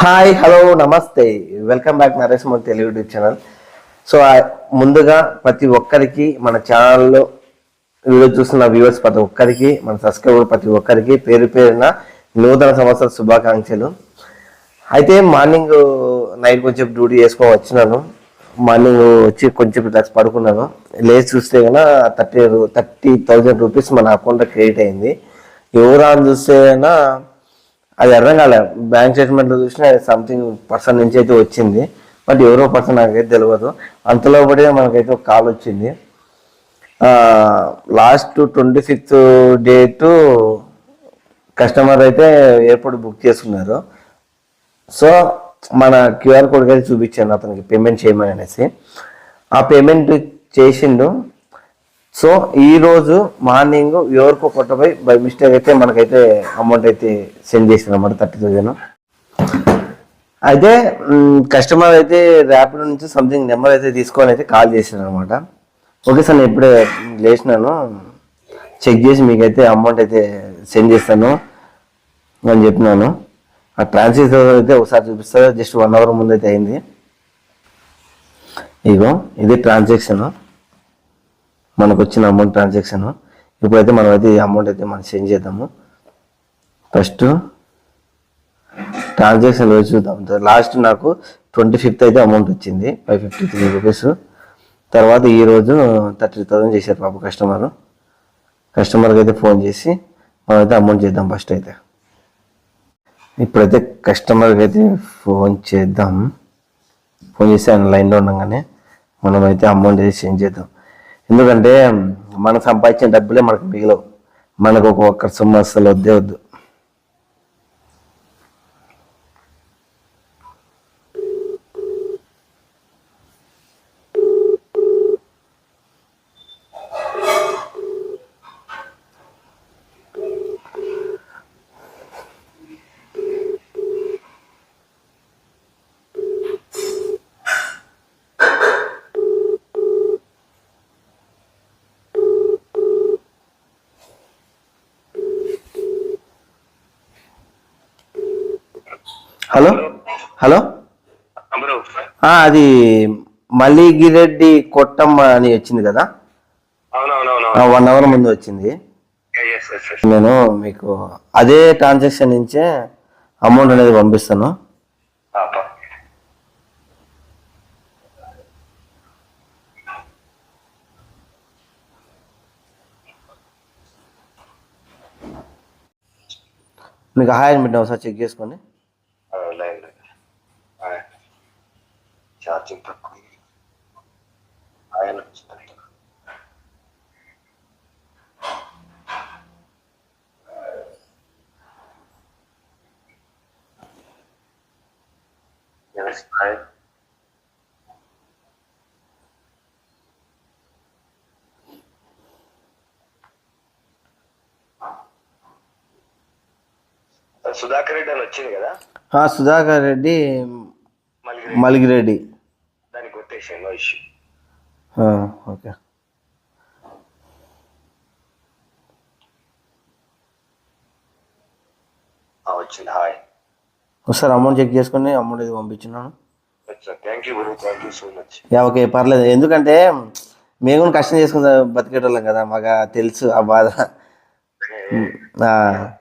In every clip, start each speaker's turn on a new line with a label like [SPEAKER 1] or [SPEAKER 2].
[SPEAKER 1] Hi hello నమస్తే. Welcome back Naresh Mohan Telugu YouTube channel. So ముందుగా ప్రతి ఒక్కరికి మన ఛానల్లో వీడియో చూస్తున్న వ్యూవర్స్ ప్రతి ఒక్కరికి మన సబ్స్క్రైబర్ ప్రతి ఒక్కరికి పేరు పేరున నూతన సంవత్సర శుభాకాంక్షలు. అయితే మార్నింగ్ నైట్ కొంచెం డ్యూటీ చేసుకొని వచ్చినాను. మార్నింగ్ వచ్చి కొంచెం రిలాక్స్ పడుకున్నాను. లేచి చూస్తే కన్నా థర్టీ థర్టీ థౌజండ్ రూపీస్ మన అకౌంట్లో క్రెడిట్ అయింది. ఎవరా అని చూస్తే కన్నా అది అర్థం కాలే. బ్యాంక్ స్టేట్మెంట్లో చూసినా సంథింగ్ పర్సన్ నుంచి అయితే వచ్చింది. బట్ ఎవరో పర్సన్ నాకైతే తెలియదు అంతలో పడి మనకైతే ఒక కాల్ వచ్చింది. Last twenty sixth date customer అయితే ఎయిర్పోర్ట్ బుక్ చేసుకున్నారు సో మన క్యూఆర్ కోడ్ అయితే చూపించాను అతనికి. పేమెంట్ చేయమని అనేసి. ఆ పేమెంట్ చేసిండు. సో ఈ రోజు మార్నింగ్ ఎవరికో కొట్టపోయి బై మిస్టేక్ అయితే మనకైతే అమౌంట్ అయితే సెండ్ చేసిన అనమాట థర్టీ థౌజండ్. అయితే కస్టమర్ అయితే ర్యాపిడ్ నుంచి సంథింగ్ నెంబర్ అయితే తీసుకొని అయితే కాల్ చేశాను అనమాట ఓకే సార్ నేను ఇప్పుడే లేచినాను. చెక్ చేసి మీకైతే అమౌంట్ అయితే సెండ్ చేస్తాను అని చెప్పినాను. ఆ ట్రాన్సాక్షన్ అయితే ఒకసారి చూపిస్తారు? జస్ట్ వన్ అవర్ ముందు అయితే అయింది. ఇగో ఇది ట్రాన్సాక్షన్. మనకు వచ్చిన అమౌంట్ ట్రాన్సాక్షన్ ఇప్పుడైతే మనం అయితే ఈ అమౌంట్ అయితే మనం సెండ్ చేద్దాము. ఫస్ట్ ట్రాన్సాక్షన్ రోజు చూద్దాం. లాస్ట్ నాకు ట్వంటీ ఫిఫ్త్ అయితే అమౌంట్ వచ్చింది ఫైవ్ ఫిఫ్టీ త్రీ రూపీస్ తర్వాత ఈరోజు థర్టీ థౌసండ్ చేశారు పాప కస్టమర్ కస్టమర్కి అయితే ఫోన్ చేసి మనం అయితే అమౌంట్ చేద్దాం ఫస్ట్ అయితే. ఇప్పుడైతే కస్టమర్కి అయితే ఫోన్ చేద్దాం. ఫోన్ చేసి ఆయన లైన్లో ఉండగానే మనం అయితే అమౌంట్ అయితే సెండ్ చేద్దాం. ఎందుకంటే మనం సంపాదించిన డబ్బులే మనకు మిగిలవు. మనకు ఒక ఒక్క సొమ్ము అస్సలు వద్దే వద్దు. హలో? హలో? అది మల్లిగిరెడ్డి కొట్టమ్మ అని వచ్చింది కదా? వన్ అవర్ ముందు వచ్చింది. నేను మీకు అదే ట్రాన్సాక్షన్ నుంచే అమౌంట్ అనేది పంపిస్తాను. మీకు హాయ్ అని పెట్టిన ఒకసారి చెక్ చేసుకోండి
[SPEAKER 2] లైన్ ఛార్జింగ్ తక్కువ ఆయన వచ్చింది. Hi. సుధాకర్ రెడ్డి అని వచ్చింది కదా?
[SPEAKER 1] సుధాకర్ రెడ్డి మలిగిరెడ్డి
[SPEAKER 2] దానికి కొట్టేసాను నో ఇష్యూ
[SPEAKER 1] ఓకే.
[SPEAKER 2] వచ్చింది. హాయ్.
[SPEAKER 1] ఒకసారి అమౌంట్ చెక్ చేసుకొని అమౌంట్ ఇది పంపించున్నాను
[SPEAKER 2] యూ
[SPEAKER 1] ఓకే పర్లేదు. ఎందుకంటే మేము కూడా కష్టం చేసుకుని బతికేటోళ్ళం కదా మాకు తెలుసు ఆ బాధ.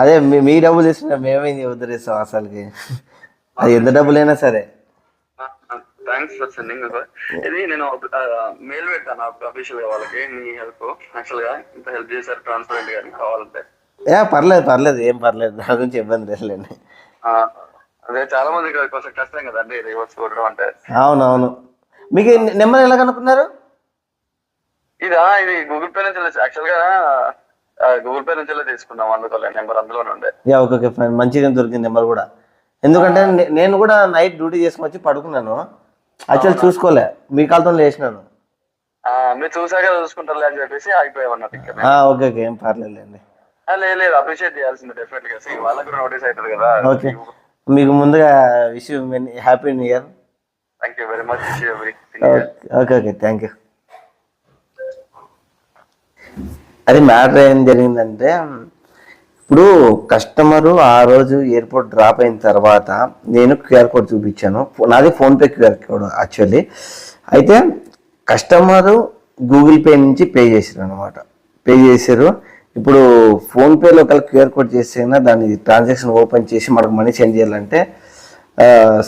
[SPEAKER 1] అదే మీ మీ డబ్బులు తీసుకున్నా మేమేంది వదిలేస్తాం అసలుకి. అది ఎంత డబ్బులైనా సరే.
[SPEAKER 2] థ్యాంక్స్ ఫర్ సెండింగ్ ఇది నేను మెయిల్ పెట్టాను గా వాళ్ళకి నీ హెల్ప్ యాక్చువల్గా ఇంత హెల్ప్ చేశారు ట్రాన్స్పరెంట్గా నీకు కావాలంటే.
[SPEAKER 1] ఏ పర్లేదు పర్లేదు ఏం పర్లేదు దాని గురించి ఇబ్బంది లేదులేండి
[SPEAKER 2] అదే చాలా అది కొంచెం కష్టం కదండి రివర్స్ కొట్టడం అంటే.
[SPEAKER 1] అవునవును. మీకు నెంబర్ ఎలా కనుక్కున్నారు?
[SPEAKER 2] ఇదా ఇది గూగుల్ పే నుంచి యాక్చువల్గా గూగుల్ పే నుంచి తీసుకున్నాం అందుకోలే నెంబర్ అందులోనే ఉండే.
[SPEAKER 1] Yeah okay okay fine. మంచిగా దొరికింది నెంబర్ కూడా. ఎందుకంటే నేను కూడా నైట్ డ్యూటీ చేసుకొని వచ్చి పడుకున్నాను. యాక్చువల్ చూసుకోలే మీ కాలతో లేచినాను.
[SPEAKER 2] మీరు చూసాక చూసుకుంటారులే అని చెప్పేసి ఆగిపోయామన్నట్టు
[SPEAKER 1] ఓకే ఓకే ఏం పర్లేదులేండి.
[SPEAKER 2] లేదు లేదు అప్రిషియేట్ చేయాల్సింది డెఫినెట్గా. వాళ్ళకు నోటీస్ అవుతుంది కదా.
[SPEAKER 1] ఓకే మీకు ముందుగా wish happy new year
[SPEAKER 2] thank you very much
[SPEAKER 1] okay okay thank you అది మ్యాటర్ ఏం జరిగిందంటే ఇప్పుడు కస్టమరు ఆ రోజు ఎయిర్పోర్ట్ డ్రాప్ అయిన తర్వాత నేను క్యూఆర్ కోడ్ చూపించాను. నాది ఫోన్పే క్యూఆర్ కోడ్ యాక్చువల్లీ అయితే కస్టమరు గూగుల్ పే నుంచి పే చేశారు అనమాట పే చేశారు. ఇప్పుడు ఫోన్పేలో ఒకవేళ క్యూఆర్ కోడ్ చేస్తేనా దాన్ని ట్రాన్సాక్షన్ ఓపెన్ చేసి మనకు మనీ సెండ్ చేయాలంటే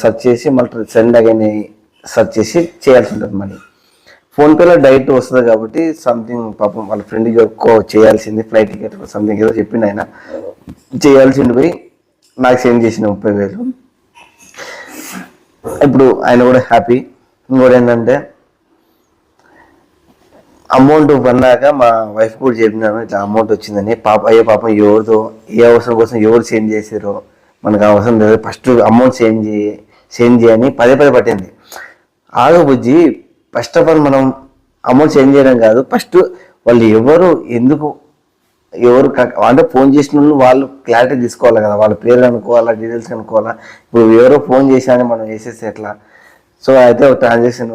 [SPEAKER 1] సెర్చ్ చేసి మళ్ళీ సెండ్ అగైన్ సెర్చ్ చేసి చేయాల్సి ఉంటుంది మనీ. ఫోన్పేలో డైరెక్ట్ వస్తుంది కాబట్టి సంథింగ్ పాపం వాళ్ళ ఫ్రెండ్కి ఎక్కువ చేయాల్సింది ఫ్లైట్ టికెట్ సంథింగ్ ఏదో చెప్పింది ఆయన చేయాల్సింది పోయి నాకు సెండ్ చేసిన ముప్పై వేలు. ఇప్పుడు ఆయన కూడా హ్యాపీ. ఇంకోటి ఏంటంటే అమౌంట్ పన్నాక మా వైఫ్ కూడా చెప్పినాను ఇట్లా అమౌంట్ వచ్చిందని. పాప అయ్యే పాపం ఎవరితో ఏ అవసరం కోసం ఎవరు చేంజ్ చేసారో మనకు అవసరం లేదు. ఫస్ట్ అమౌంట్ చేంజ్ చేయి సెండ్ చేయని పదే పదే పట్టింది. ఆగబుజ్జి ఫస్ట్ ఆఫ్ ఆల్ మనం అమౌంట్ చేంజ్ చేయడం కాదు. ఫస్ట్ వాళ్ళు ఎవరు ఎందుకు ఎవరు అంటే ఫోన్ చేసిన వాళ్ళు వాళ్ళు క్లారిటీ తీసుకోవాలి కదా. వాళ్ళ పేరు అనుకోవాలా డీటెయిల్స్ కనుక్కోవాలా. ఇప్పుడు ఎవరో ఫోన్ చేశారని మనం వేసేస్తే ఎట్లా? సో అయితే ట్రాన్సాక్షన్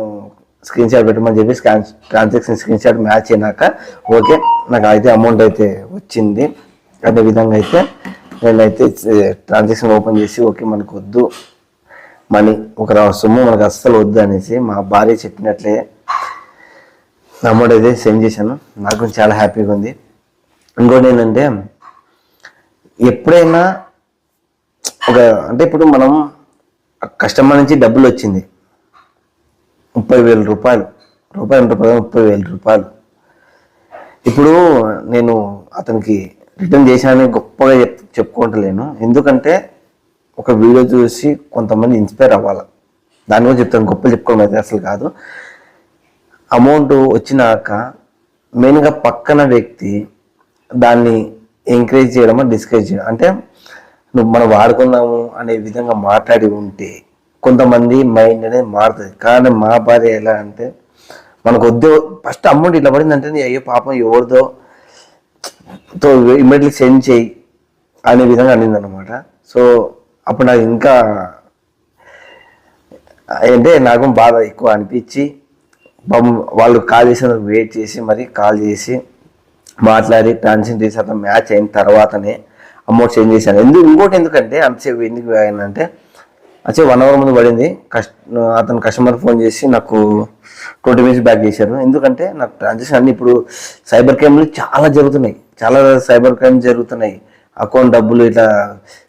[SPEAKER 1] స్క్రీన్ షాట్ పెట్టమని చెప్పి scan transaction screenshot match అయినాక ఓకే నాకు అయితే అమౌంట్ అయితే వచ్చింది. అదే విధంగా అయితే నేనైతే ట్రాన్సాక్షన్ ఓపెన్ చేసి ఓకే మనకు వద్దు మనీ ఒక సొమ్ము మనకు అస్సలు వద్దు అనేసి మా భార్య చెప్పినట్లే అమౌంట్ అయితే సెండ్ చేశాను. నాకు చాలా హ్యాపీగా ఉంది. ఇంకోటి ఏంటంటే ఎప్పుడైనా ఒక అంటే ఇప్పుడు మనం కస్టమర్ నుంచి డబ్బులు వచ్చింది. ముప్పై వేల రూపాయలు. రూపాయలు అంటే ముప్పై వేల రూపాయలు. ఇప్పుడు నేను అతనికి రిటర్న్ చేశానని గొప్పగా చెప్ చెప్పుకుంటలేను ఎందుకంటే ఒక వీడియో చూసి కొంతమంది ఇన్స్పైర్ అవ్వాలి. దాని గురించి చెప్తాను. గొప్పలు చెప్పుకోవడం అయితే అసలు కాదు. అమౌంట్ వచ్చినాక మెయిన్గా పక్కన వ్యక్తి దాన్ని ఎంకరేజ్ చేయడమో డిస్కరేజ్ చేయడం? అంటే నువ్వు మనం వాడుకున్నాము అనే విధంగా మాట్లాడి ఉంటే కొంతమంది మైండ్ అనేది మారుతుంది. కానీ మా భార్య ఎలా అంటే మనకు వద్దు ఫస్ట్ అమౌంట్ ఇట్లా పడిందంటే అయ్యో పాపం ఎవరిదో తో ఇమ్మీడియట్లీ సెండ్ చేయి అనే విధంగా అనింది అనమాట సో అప్పుడు నాకు ఇంకా అంటే నాకు బాధ ఎక్కువ అనిపించి వాళ్ళు కాల్ చేసినందుకు వెయిట్ చేసి మరి కాల్ చేసి మాట్లాడి ట్రాన్సాక్షన్ చేసి అతను మ్యాచ్ అయిన తర్వాతనే అమౌంట్ సెండ్ చేశాను. ఎందుకు ఇంకోటి ఎందుకంటే అంతసేపు ఎందుకు అంటే వచ్చే వన్ అవర్ ముందు పడింది. కస్ట్ అతను కస్టమర్ ఫోన్ చేసి నాకు ట్వంటీ మినిట్స్ బ్యాక్ చేశారు. ఎందుకంటే నాకు ట్రాన్సాక్షన్ అన్ని ఇప్పుడు సైబర్ క్రైమ్లు చాలా జరుగుతున్నాయి. చాలా సైబర్ క్రైమ్ జరుగుతున్నాయి. అకౌంట్ డబ్బులు ఇట్లా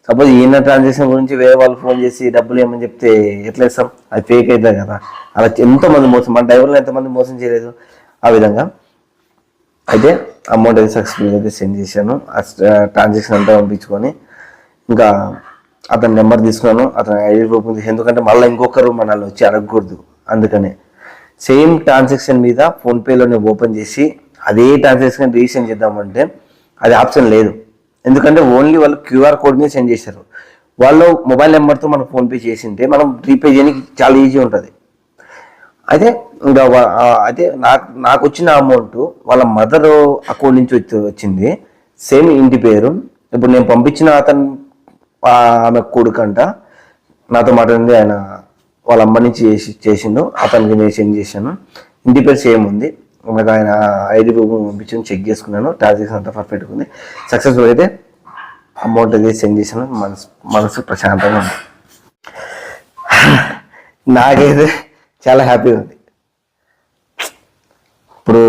[SPEAKER 1] సపోజ్ ఈయన ట్రాన్సాక్షన్ గురించి వేరే వాళ్ళు ఫోన్ చేసి డబ్బులు ఏమని చెప్తే ఎట్లా ఇస్తాం? అది ఫేక్ అవుతుంది కదా. అలా ఎంతోమంది మోసం మన డ్రైవర్లు ఎంతమంది మోసం చేయలేదు ఆ విధంగా. అయితే అమౌంట్ అయితే సక్సెస్ఫుల్ అయితే సెండ్ చేశాను. ఆ ట్రాన్సాక్షన్ అంతా పంపించుకొని ఇంకా అతని నెంబర్ తీసుకున్నాను అతని ఐడి ప్రూఫ్ ఉంది. ఎందుకంటే మళ్ళీ ఇంకొకరు మనల్ని వచ్చి అడగకూడదు. అందుకనే సేమ్ ట్రాన్సాక్షన్ మీద ఫోన్పేలోనే ఓపెన్ చేసి అదే ట్రాన్సాక్షన్ రీసెండ్ చేద్దామంటే అది ఆప్షన్ లేదు. ఎందుకంటే ఓన్లీ వాళ్ళు క్యూఆర్ కోడ్ మీద సెండ్ చేశారు. వాళ్ళు మొబైల్ నెంబర్తో మనం ఫోన్పే చేసింటే మనం రీపే చేయడానికి చాలా ఈజీ ఉంటుంది. అయితే ఇంకా అయితే నాకు నాకు వచ్చిన అమౌంట్ వాళ్ళ మదర్ అకౌంట్ నుంచి వచ్చి వచ్చింది. సేమ్ ఇంటి పేరు. ఇప్పుడు నేను పంపించిన అతను ఆమె కొడుకంట. నాతో మాట్లాడింది ఆయన వాళ్ళ అమ్మ నుంచి చేసి చేసిండు అతనికి నేను సెండ్ చేశాను. ఇంటి పేరు సేమ్ ఉంది. నాకు ఆయన ఐడి పంపించి చెక్ చేసుకున్నాను ట్రాన్సాక్షన్ అంతా పర్ఫెక్ట్గా ఉంది. సక్సెస్ఫుల్ అయితే అమౌంట్ అది సెండ్ చేశాను. మనసు మనసు ప్రశాంతంగా ఉంది. నాకైతే చాలా హ్యాపీగా ఉంది. ఇప్పుడు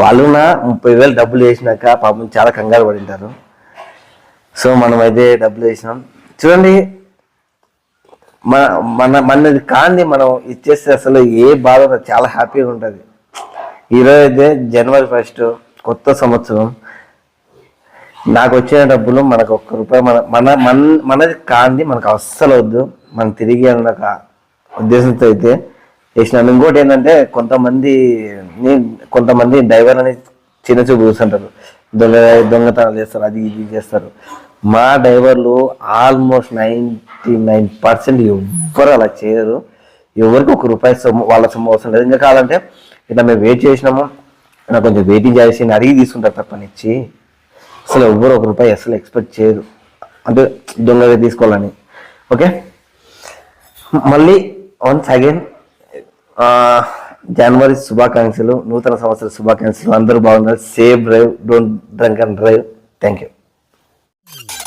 [SPEAKER 1] వాళ్ళు నా ముప్పై వేలు డబ్బులు వేసినాక పాపం చాలా కంగారు పడింటారు. సో మనమైతే డబ్బులు వేసినాం. చూడండి మన మన మనది కాంది మనం ఇచ్చేస్తే అసలు ఏ బాధ చాలా హ్యాపీగా ఉంటుంది. ఈరోజు అయితే జనవరి ఫస్ట్ కొత్త సంవత్సరం. నాకు వచ్చిన డబ్బులు మనకు ఒక్క రూపాయి మన మన మన మనది కాంది మనకు అస్సలు వద్దు. మనం తిరిగి అన్న ఒక ఉద్దేశంతో అయితే వేసినాను ఇంకోటి ఏంటంటే కొంతమంది కొంతమంది డ్రైవర్ అనేది చిన్న చూపు చూస్తుంటారు. దొంగ దొంగతనాలు చేస్తారు అది ఇది చేస్తారు. మా డ్రైవర్లు ఆల్మోస్ట్ నైంటీ నైన్ పర్సెంట్ ఎవ్వరు అలా చేయరు. ఎవరికి ఒక రూపాయి సొమ్ము వాళ్ళ సొమ్ము అవసరం లేదు. ఇంకా కావాలంటే ఇట్లా మేము వెయిట్ చేసినాము. నాకు కొంచెం వెయిటింగ్ చేసి అడిగి తీసుకుంటారు తప్పనిచ్చి అసలు ఎవ్వరు ఒక రూపాయి అసలు ఎక్స్పెక్ట్ చేయరు. అంటే దొంగగా తీసుకోవాలని. ఓకే మళ్ళీ వన్స్ అగైన్ జనవరి శుభాకాంక్షలు నూతన సంవత్సర శుభాకాంక్షలు. అందరూ బాగున్నారు. Safe drive don't drunk and drive thank you Mm.